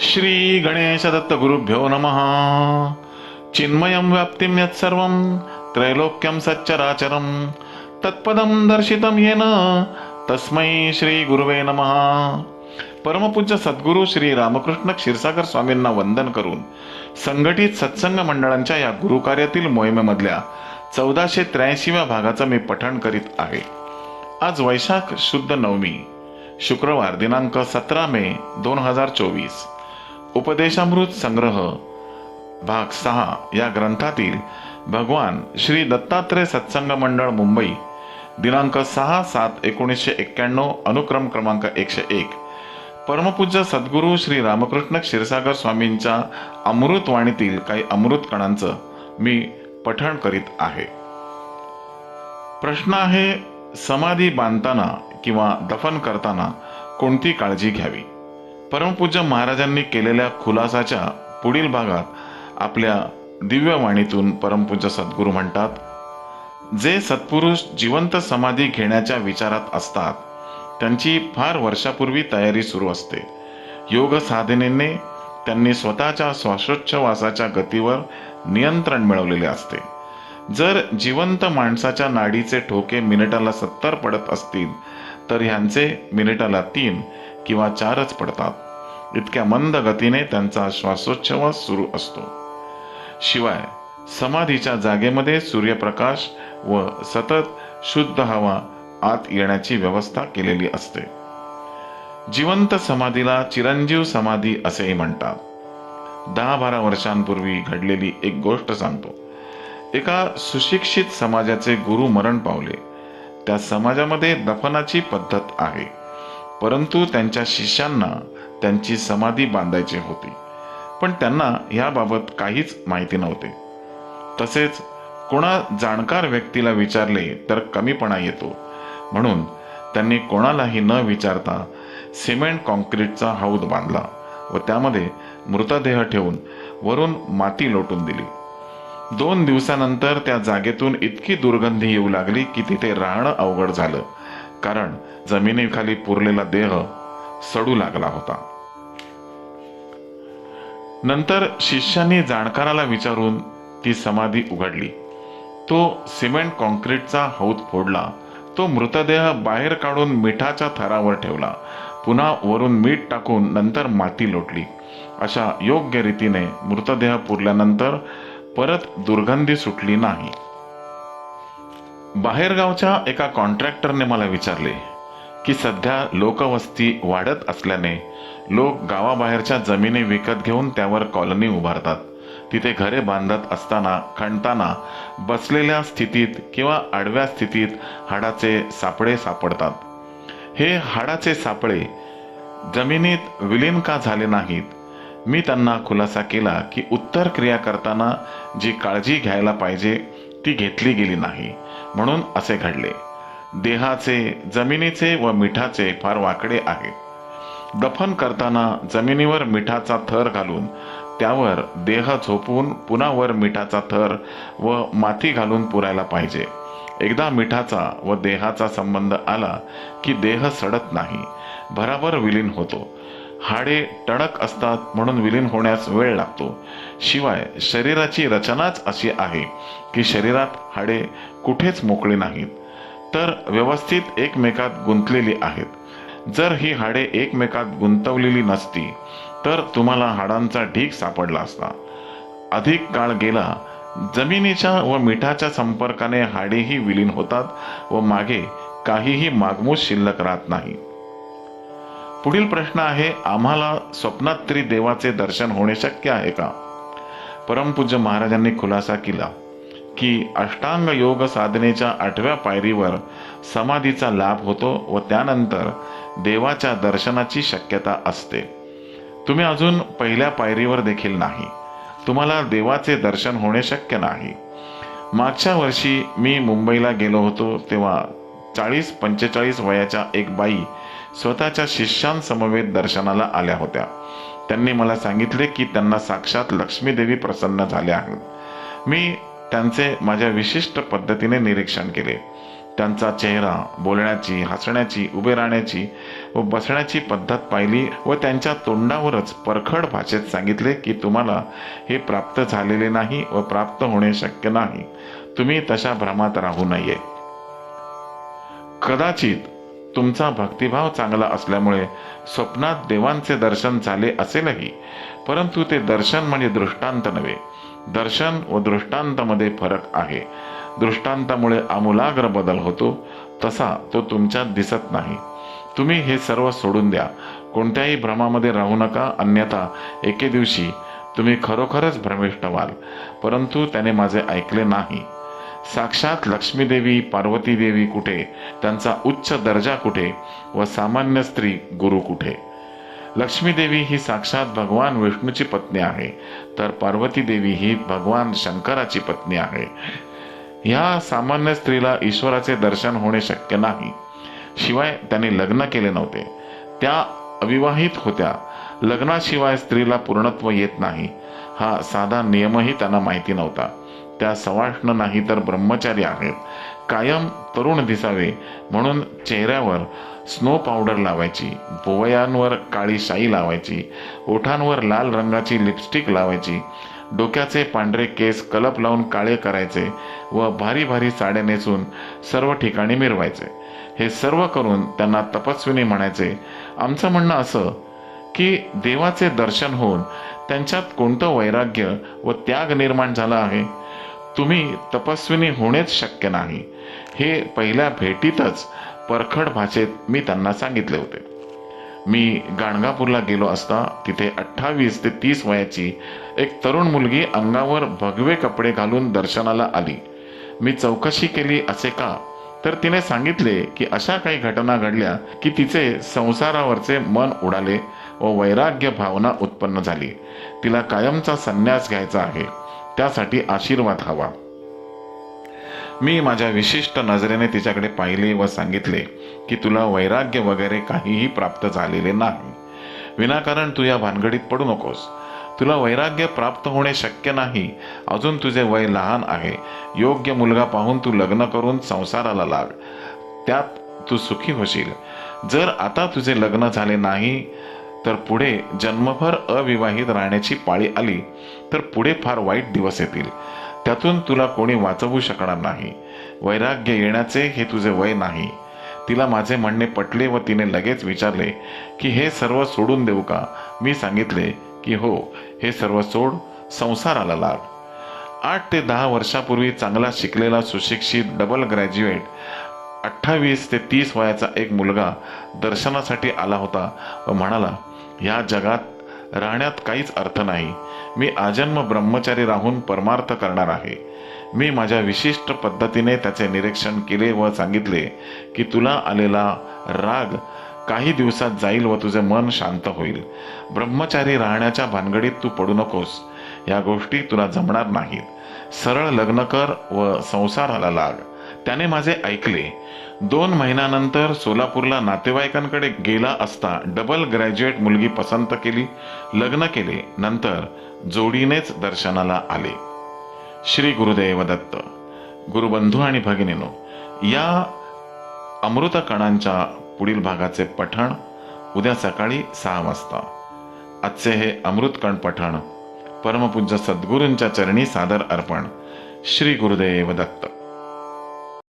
श्री गणेश दत्त गुरुभ्यो नमः। चिन्मयं व्याप्तिं यत्सर्वं त्रैलोक्यं सच्चराचरं। तत्पदं दर्शितं येन तस्मै श्री गुरुवे नमः। परमपूज्य सद्गुरू श्री रामकृष्ण क्षीरसागर स्वामींना वंदन करून संघटित सत्संग मंडळांच्या या गुरुकार्यातील मोहिमेमधल्या चौदाशे त्र्याऐंशीव्या भागाचं मी पठण करीत आहे. आज वैशाख शुद्ध नवमी शुक्रवार दिनांक सतरा मे दोन हजार चोवीस. उपदेशामृत संग्रह भाग सहा या ग्रंथातील भगवान श्री दत्तात्रय सत्संग मंडळ मुंबई दिनांक सहा सात एकोणीसशे एक्क्याण्णव अनुक्रम क्रमांक एकशे एक. परमपूज्य सद्गुरू श्री रामकृष्ण क्षीरसागर स्वामींच्या अमृतवाणीतील काही अमृत कणांचं मी पठण करीत आहे. प्रश्न आहे समाधी बांधताना किंवा दफन करताना कोणती काळजी घ्यावी? परमपूज्य महाराजांनी केलेल्या खुलासाच्या पुढील भागात आपल्या दिव्यवाणीतून परमपूज्य सद्गुरू म्हणतात जे सत्पुरुष जिवंत समाधी घेण्याच्या विचारात असतात त्यांची फार वर्षापूर्वी तयारी सुरू असते. योग साधनेने त्यांनी स्वतःच्या श्वासोच्छवासाच्या गतीवर नियंत्रण मिळवलेले असते. जर जिवंत माणसाच्या नाडीचे ठोके मिनिटाला सत्तर पडत असतील तर ह्यांचे मिनिटाला तीन किंवा चारच पडतात. इतक्या मंद गतीने त्यांचा श्वासोच्छवास सुरू असतो. शिवाय समाधीच्या जागेमध्ये सूर्यप्रकाश व सतत शुद्ध हवा आत येण्याची व्यवस्था केलेली असते. जिवंत समाधीला चिरंजीव समाधी असेही म्हणतात. दहा बारा वर्षांपूर्वी घडलेली एक गोष्ट सांगतो. एका सुशिक्षित समाजाचे गुरु मरण पावले. त्या समाजामध्ये दफनाची पद्धत आहे. परंतु त्यांच्या शिष्यांना त्यांची समाधी बांधायची होती. पण त्यांना याबाबत काहीच माहिती नव्हते. तसेच कोणा जाणकार व्यक्तीला विचारले तर कमीपणा येतो. म्हणून त्यांनी कोणालाही न विचारता सिमेंट कॉन्क्रीटचा हौद बांधला व त्यामध्ये मृतदेह ठेवून वरून माती लोटून दिली. दोन दिवसानंतर त्या जागेतून इतकी दुर्गंधी येऊ लागली की तिथे राहणं अवघड झालं. कारण जमिनीखाली पुरलेला देह सडू लागला होता. नंतर शिष्यांनी जाणकाराला विचारून ती समाधी उघडली. तो सिमेंट कॉन्क्रीटचा हौद फोडला. तो मृतदेह बाहेर काढून मिठाच्या थरावर ठेवला. पुन्हा वरून मीठ टाकून नंतर माती लोटली. अशा योग्य रीतीने मृतदेह पुरल्यानंतर परत दुर्गंधी सुटली नाही. बाहेरगावच्या एका कॉन्ट्रॅक्टरने मला विचारले की सध्या लोकवस्ती वाढत असल्याने लोक गावाबाहेरच्या जमिनी विकत घेऊन त्यावर कॉलनी उभारतात. तिथे घरे बांधत असताना खणताना बसलेल्या स्थितीत किंवा आडव्या स्थितीत हाडाचे सापळे सापडतात. हे हाडाचे सापळे जमिनीत विलीन का झाले नाहीत? मी त्यांना खुलासा केला की उत्तर क्रिया करताना जी काळजी घ्यायला पाहिजे ती घेतली गेली नाही म्हणून असे घडले. देहाचे जमिनीचे व मिठाचे फार वाकडे आहे. दफन करताना जमिनीवर मिठाचा थर घालून त्यावर देह झोपून पुन्हा वर मिठाचा थर व माती घालून पुरायला पाहिजे. एकदा मिठाचा व देहाचा संबंध आला की देह सडत नाही भराभर विलीन होतो. हाडे टणक असतात म्हणून विलीन होण्यास वेळ लागतो. शिवाय शरीराची रचनाच अशी आहे की शरीरात हाडे कुठेच मोकळी नाहीत. तर व्यवस्थित एकमेकात गुंतलेली आहेत. जर ही हाडे एकमेकात गुंतवलेली नसती तर तुम्हाला हाडांचा ढीक सापडला असता. अधिक काळ गेला जमिनीच्या व मिठाच्या संपर्काने हाडेही विलीन होतात व मागे काहीही मागमूस शिल्लक राहत नाही. पुढील प्रश्न आहे आम्हाला स्वप्नात तरी देवाचे दर्शन होणे शक्य आहे का? परमपूज्य महाराजांनी खुलासा केला. की अष्टांग योग साधनेच्या आठव्या पायरीवर समाधीचा लाभ होतो व त्यानंतर देवाच्या दर्शनाची शक्यता असते. तुम्ही अजून पहिल्या पायरीवर देखील नाही. तुम्हाला देवाचे दर्शन होणे शक्य नाही. मागच्या वर्षी मी मुंबईला गेलो होतो तेव्हा चाळीस पंचेचाळीस वयाच्या एक बाई स्वतःच्या शिष्यांसमवेत दर्शनाला आल्या होत्या. त्यांनी मला सांगितले की त्यांना साक्षात लक्ष्मीदेवी प्रसन्न झाल्या आहेत. मी त्यांचे माझ्या विशिष्ट पद्धतीने निरीक्षण केले. त्यांचा चेहरा बोलण्याची हसण्याची उभे राहण्याची व बसण्याची पद्धत पाहिली व त्यांच्या तोंडावरच परखड भाषेत सांगितले की तुम्हाला हे प्राप्त झालेले नाही व प्राप्त होणे शक्य नाही. तुम्ही तशा भ्रमात राहू नये. कदाचित तुमचा भक्तिभाव चांगला असल्यामुळे स्वप्नात देवांचे दर्शन झाले असेलही परंतु ते दर्शन म्हणजे दृष्टांत नव्हे. दर्शन व दृष्टांतामध्ये फरक आहे. दृष्टांतामुळे आमूलाग्र बदल होतो तसा तो तुमच्यात दिसत नाही. तुम्ही हे सर्व सोडून द्या. कोणत्याही भ्रमामध्ये राहू नका अन्यथा एके दिवशी तुम्ही खरोखरच भ्रमिष्ट व्हाल. परंतु त्याने माझे ऐकले नाही. साक्षात लक्ष्मीदेवी पार्वतीदेवी पार्वती देवी कुठे? त्यांचा उच्च दर्जा कुठे? व सामान्य स्त्री गुरु कुठे? लक्ष्मी देवी ही साक्षात भगवान विष्णूची पत्नी आहे. तर पार्वती देवी ही भगवान शंकराची पत्नी आहे. ह्या सामान्य स्त्रीला ईश्वराचे दर्शन होणे शक्य नाही. शिवाय त्याने लग्न केले नव्हते. त्या अविवाहित होत्या. लग्नाशिवाय स्त्रीला पूर्णत्व येत नाही. हा साधा नियमही त्यांना माहिती नव्हता. त्या सवाष्ण नाही तर ब्रह्मचारी आहेत. कायम तरुण दिसावे म्हणून चेहऱ्यावर स्नो पावडर लावायची भुवयांवर काळी शाई लावायची ओठांवर लाल रंगाची लिपस्टिक लावायची डोक्याचे पांढरे केस कलप लावून काळे करायचे व भारी भारी साड्या नेसून सर्व ठिकाणी मिरवायचे. हे सर्व करून त्यांना तपस्विनी म्हणायचे आमचं म्हणणं असं की देवाचे दर्शन होऊन त्यांच्यात कोणतं वैराग्य व त्याग निर्माण झाला आहे? तुम्ही तपस्विनी होणेच शक्य नाही. हे पहिल्या भेटीतच परखड भाषेत मी त्यांना सांगितले होते. मी गाणगापूरला गेलो असता तिथे अठ्ठावीस ते तीस वयाची एक तरुण मुलगी अंगावर भगवे कपडे घालून दर्शनाला आली. मी चौकशी केली असे का? तर तिने सांगितले की अशा काही घटना घडल्या की तिचे संसारावरचे मन उडाले व वैराग्य भावना उत्पन्न झाली. तिला कायमचा संन्यास घ्यायचा आहे. त्यासाठी आशीर्वाद हवा. मी माझ्या विशिष्ट नजरेने तिच्याकडे पाहिले व सांगितले की तुला वैराग्य वगैरे काहीही प्राप्त झालेले नाही. विनाकारण तू या भानगडीत पडू नकोस. तुला वैराग्य प्राप्त होणे शक्य नाही. अजून तुझे वय लहान आहे. योग्य मुलगा पाहून तू लग्न करून संसाराला लाग. त्यात तू सुखी होशील. जर आता तुझे लग्न झाले नाही तर पुढे जन्मभर अविवाहित राहण्याची पाळी आली तर पुढे फार वाईट दिवस येतील. त्यातून तुला कोणी वाचवू शकणार नाही. वैराग्य येण्याचे हे तुझे वय नाही. तिला माझे म्हणणे पटले व तिने लगेच विचारले की हे सर्व सोडून देऊ का? मी सांगितले की हो हे सर्व सोड संसाराला लाग आठ ते दहा वर्षापूर्वी चांगला शिकलेला सुशिक्षित डबल ग्रॅज्युएट अठ्ठावीस ते तीस वयाचा एक मुलगा दर्शनासाठी आला होता व म्हणाला या जगात राहण्यात काहीच अर्थ नाही. मी आजन्म ब्रह्मचारी राहून परमार्थ करणार आहे. मी माझ्या विशिष्ट पद्धतीने त्याचे निरीक्षण केले व सांगितले की तुला आलेला राग काही दिवसात जाईल व तुझे मन शांत होईल. ब्रह्मचारी राहण्याच्या भानगडीत तू पडू नकोस. या गोष्टी तुला जमणार नाहीत. सरळ लग्न कर व संसाराला लाग. त्याने माझे ऐकले. दोन महिन्यानंतर सोलापूरला नातेवाईकांकडे गेला असता डबल ग्रॅज्युएट मुलगी पसंत केली लग्न केले नंतर जोडीनेच दर्शनाला आले. श्री गुरुदेव दत्त गुरुबंधू आणि भगिनीनो या अमृत कणांच्या पुढील भागाचे पठण उद्या सकाळी सहा वाजता. आजचे हे अमृतकण पठण परमपूज्य सद्गुरूंच्या चरणी सादर अर्पण. श्री गुरुदेव दत्त